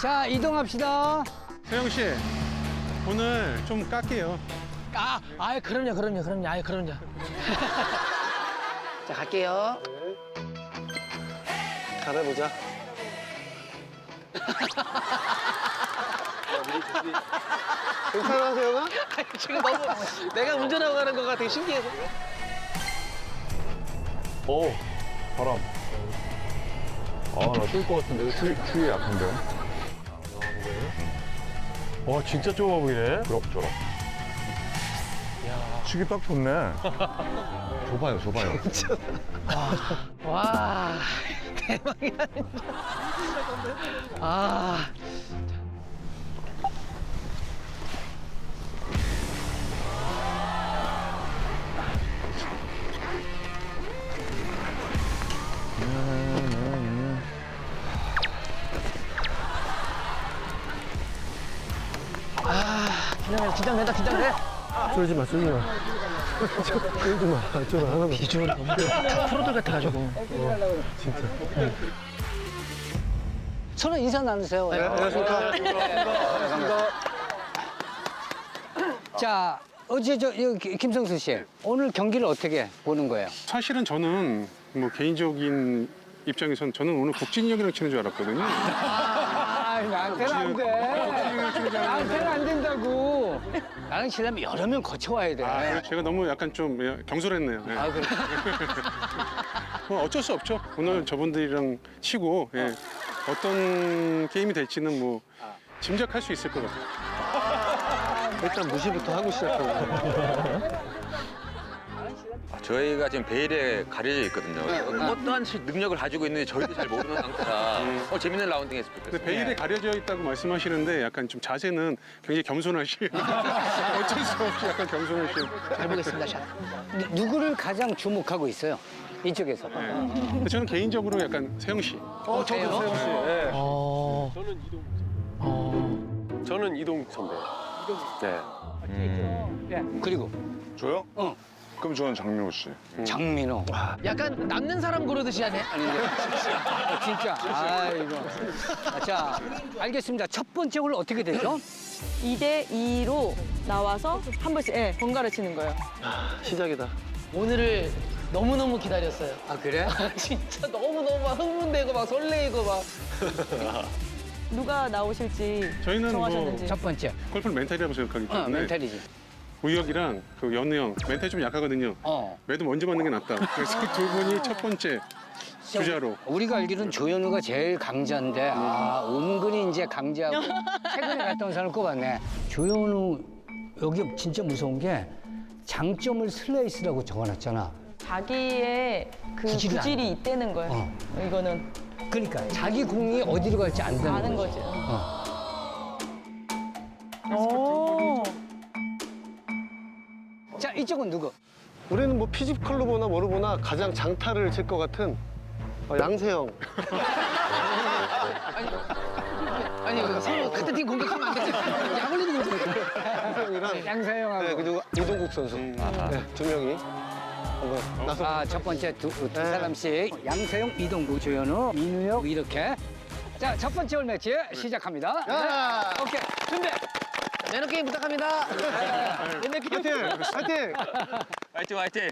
자, 이동합시다. 세영 씨, 오늘 좀 깎게요. 아, 아이 그럼요, 그럼요, 그럼요, 아이 그럼요. 자 갈게요. 잘해보자. 괜찮아, 세영아? 지금 너무 내가 운전하고 가는 거가 되게 신기해서. 오, 바람. 아, 나쏠것 같은데. 추위, 추위 약한데. 와, 진짜 좁아 보이네. 부럽더라. 치기 딱 좋네. 좁아요, 좁아요. 와 대박이야. 아. 긴장해, 긴장된다, 긴장돼. 쫄지 마, 쫄지 마. 쫄지 마. 하나만. 비주얼이 너무 프로들 같아가지고. 서로 인사 나누세요. 네, 안녕하십니까. 자, 어제 저 여기 김성수 씨 오늘 경기를 어떻게 보는 거예요? 사실은 저는 뭐 개인적인 입장에선 저는 오늘 국진이형이랑 치는 줄 알았거든요. 아, 나한테는 안 돼. 나한테는 안 된다고. 나랑 치려면 여러 명 거쳐와야 돼. 아, 제가 너무 약간 좀 예, 경솔했네요. 예. 아, 그래. 뭐 어쩔 수 없죠. 오늘 저분들이랑 치고 예. 어떤 게임이 될지는 뭐 짐작할 수 있을 것 같아요. 일단 무시부터 하고 시작해. 아, 저희가 지금 베일에 가려져 있거든요. 네, 어떠한 시- 능력을 가지고 있는지 저희도 잘 모르는 상태라 어, 재밌는 라운딩 했으면 근데 좋겠어요. 베일에 가려져 있다고 말씀하시는데 약간 좀 자세는 굉장히 겸손하시. 어쩔 수 없이 약간 겸손하시. 잘 보겠습니다, 샷. 누- 누구를 가장 주목하고 있어요? 이쪽에서. 근데 저는 개인적으로 약간 세영 씨. 어, 저도 세영 씨. 예. 어. 저는 이동 선배. 네. 예, 그리고 저요? 어. 그럼 저는 장민호 씨. 장민호. 약간 남는 사람 고르듯이 하네. 아닌데. 진짜. 아이고. 자, 알겠습니다. 첫 번째 홀 어떻게 되죠? 2대 2로 나와서 한 번씩 예, 번갈아 치는 거예요. 시작이다. 오늘을 너무너무 기다렸어요. 아, 그래? 진짜 너무너무 막 흥분되고 막 설레이고 막. 누가 나오실지 저희는 정하셨는지. 뭐첫 번째. 골프는 멘탈이라고 생각하기 어, 때문에 멘탈이지. 우혁이랑 그 연우 형 멘탈 좀 약하거든요. 어. 매도 먼저 맞는 게 낫다. 그래서 두 분이 첫 번째 주자로. 우리가 알기로는 조현우가 제일 강자인데 아 은근히 이제 강자고 최근에 갔다 온 사람을 꼽았네. 조현우 여기 진짜 무서운 게 장점을 슬레이스라고 적어놨잖아. 자기의 그 구질이 구질이, 안 있다는 거예요. 어. 이거는 그러니까 자기 공이 어디로 갈지 안다는 아는 거지. 거지. 어. 자 이쪽은 누구? 우리는 뭐 피지컬로 보나 뭐로 보나 가장 장타를 칠 것 같은 어, 양세형. 아니, 이거 서로 같은 팀 공격하면 안 되지. 약 올리는 거지. 양세형이랑 양세형하고. 네, 그리고 이동국 선수. 네, 두 명이 한번 나서. 아, 첫 번째 두, 두 네. 사람씩 양세형, 이동구, 조현우, 민우혁 이렇게. 자, 첫 번째 홀 매치 시작합니다. 야! 네. 오케이, 준비. 매너 게임 부탁합니다. 파이팅! 파이팅! 화이팅 화이팅!